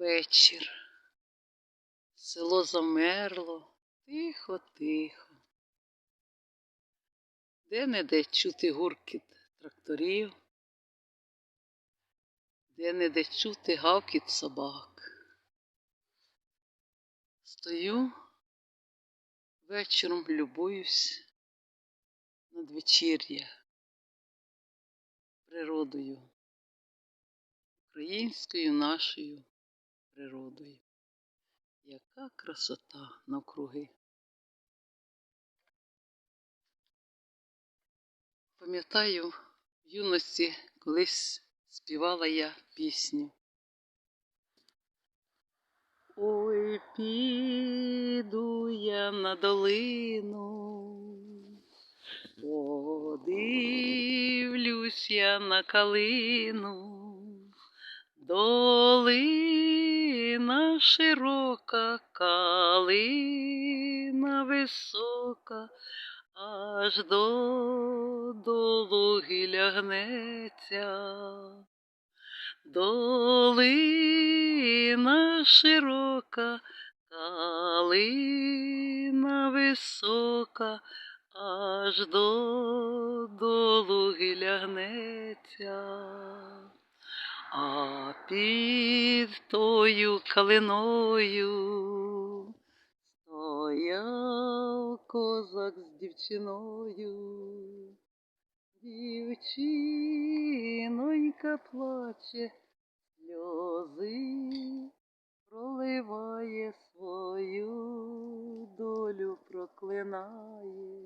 вечір. Село замерло, тихо-тихо. Де-не-де чути гуркіт тракторів, де-не-де чути гавкіт собак. Стою, вечором любуюсь надвечір'я природою, українською нашою природою. Яка красота навкруги. Пам'ятаю, в юності колись співала я пісню. Ой, піду я на долину, подивлюсь я на калину. Долина широка, калина висока, аж до дологи гнеться. Долина широка, калина висока, аж до дологи гнеться. А під тою калиною стояв козак з дівчиною. Дівчинонька плаче, сльози проливає свою долю проклинає.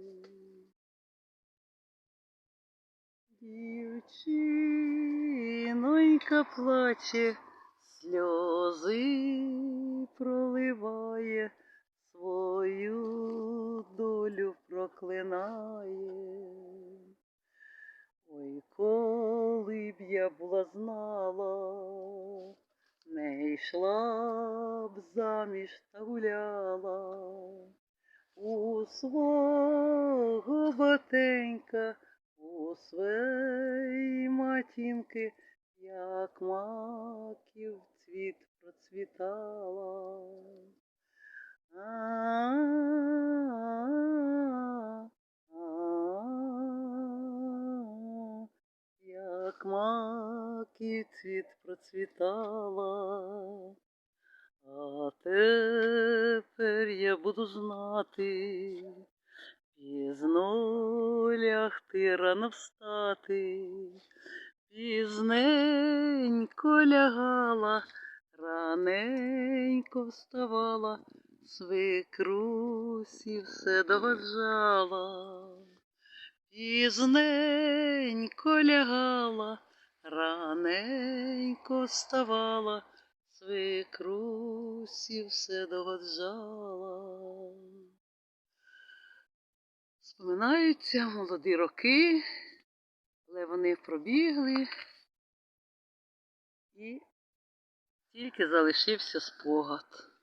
Дівчинонька плаче, сльози проливає, свою долю проклинає. Ой, коли б я була знала, не йшла б заміж та гуляла у свого батенька, у своєї матінки, як маків цвіт процвітала. Як маків цвіт процвітала. А тепер я буду знати, пізно лягти, рано встати, пізненько лягала, раненько вставала, свекрусі все доважала. Пізненько лягала, раненько вставала, свекрусі все догоджала. Споминаються молоді роки, але вони пробігли і тільки залишився спогад.